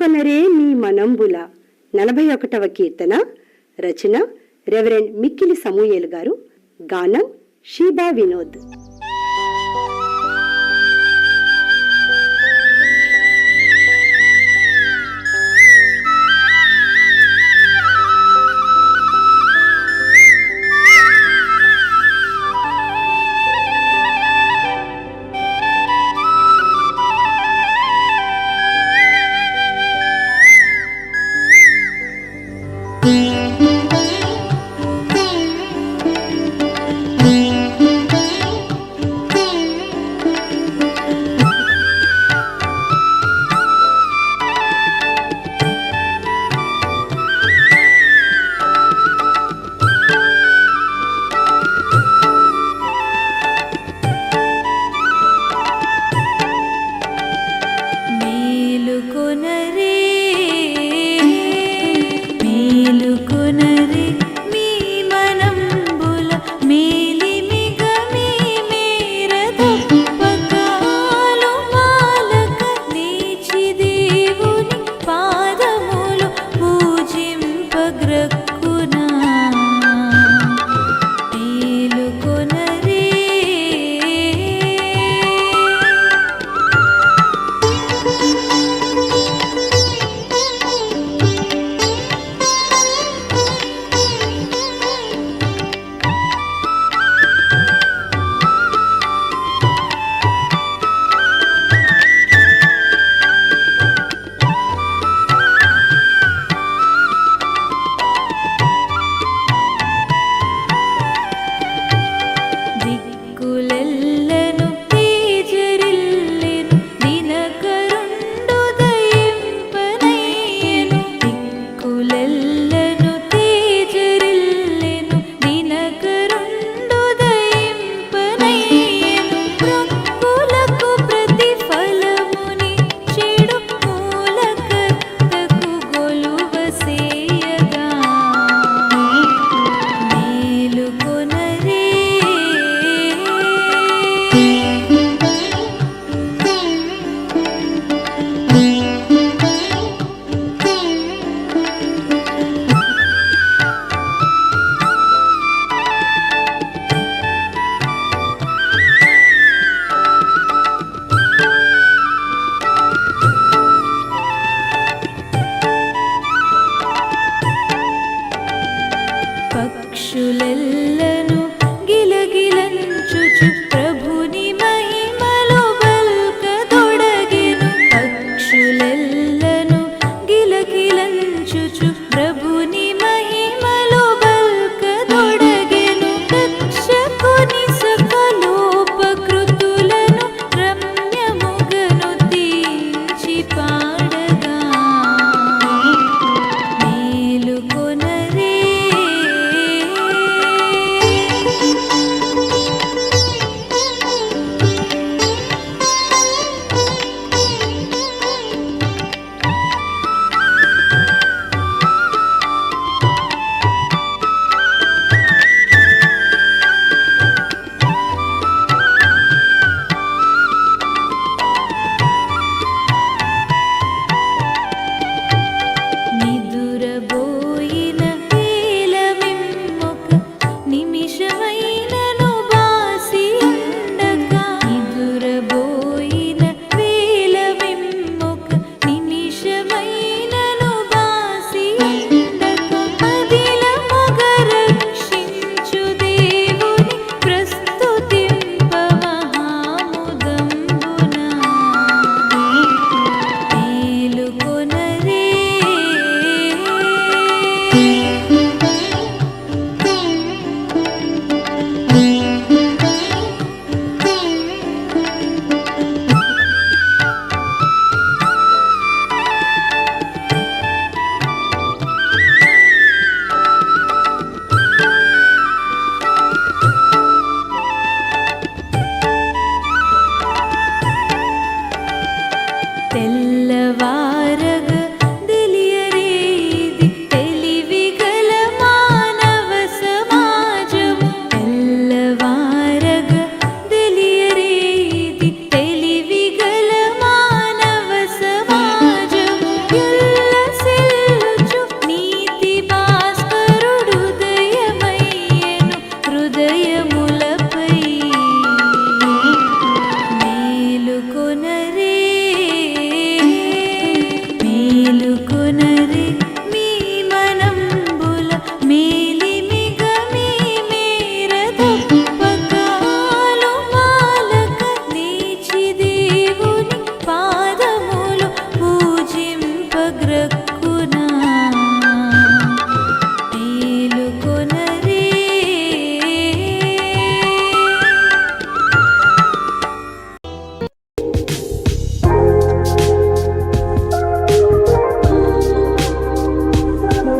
మేలుకొనరే మీ మనంబుల. నలభై ఒకటవ కీర్తన రచన రెవరెండ్ మిక్కిలి సమూయేలు గారు గానం షీబా వినోద్. పక్షులెల్లను Nirvana. ঝুলুকু